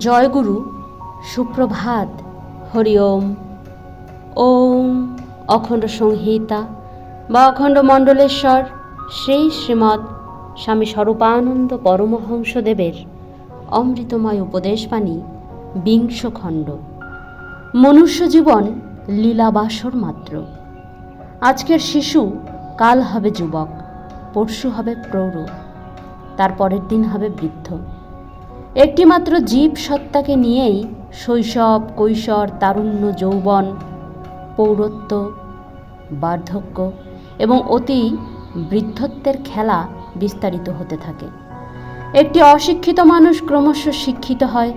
জয়গুরু, সুপ্রভাত, হরি ওম। ওম অখণ্ড সংহিতা বা অখণ্ড মণ্ডলেশ্বর, সেই শ্রীমৎ স্বামী স্বরূপানন্দ পরমহংসদেবের অমৃতময় উপদেশবাণী বিংশ খণ্ড মনুষ্য জীবন লীলাবাসর মাত্র। আজকের শিশু কাল হবে যুবক, পরশু হবে প্রৌঢ় তার পরের দিন হবে বৃদ্ধ। একটিমাত্র জীব সত্তাকে নিয়েই শৈশব, কৈশোর, তারুণ্য, যৌবন, পৌরত্ব, বার্ধক্য এবং অতি বৃদ্ধত্বের খেলা বিস্তারিত হতে থাকে। একটি অশিক্ষিত মানুষ ক্রমশ শিক্ষিত হয়,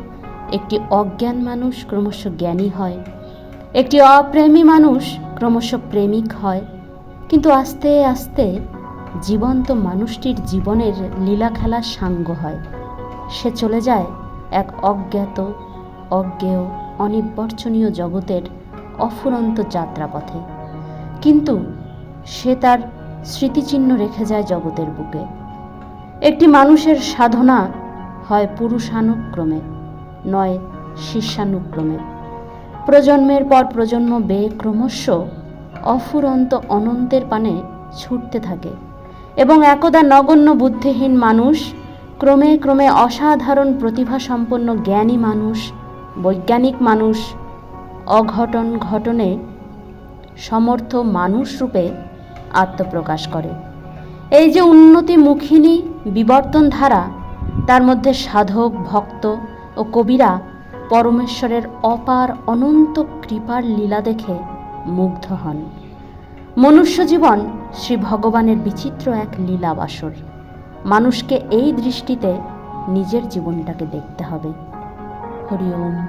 একটি অজ্ঞান মানুষ ক্রমশ জ্ঞানী হয়, একটি অপ্রেমী মানুষ ক্রমশ প্রেমিক হয়। কিন্তু আস্তে আস্তে জীবন্ত মানুষটির জীবনের লীলা খেলা সাঙ্গ হয়। সে চলে যায় এক অজ্ঞাত, অজ্ঞেয়, অনির্বচনীয় জগতের অফুরন্ত যাত্রাপথে। কিন্তু সে তার স্মৃতিচিহ্ন রেখে যায় জগতের বুকে। একটি মানুষের সাধনা হয় পুরুষানুক্রমে, নয় শিষ্যানুক্রমে। প্রজন্মের পর প্রজন্ম বেয়ে ক্রমশ অফুরন্ত অনন্তের পানে ছুটতে থাকে এবং একদা নগণ্য বুদ্ধিহীন মানুষ ক্রমে ক্রমে অসাধারণ প্রতিভা সম্পন্ন জ্ঞানী মানুষ, বৈজ্ঞানিক মানুষ, অঘটন ঘটনে সমর্থ মানুষ রূপে আত্মপ্রকাশ করে। এই যে উন্নতিমুখিনী বিবর্তন ধারা, তার মধ্যে সাধক, ভক্ত ও কবিরা পরমেশ্বরের অপার অনন্ত কৃপার লীলা দেখে মুগ্ধ হন। মনুষ্য জীবন শ্রী ভগবানের বিচিত্র এক লীলাবাসর। মানুষকে এই দৃষ্টিতে নিজের জীবনটাকে দেখতে হবে। হরি ওম।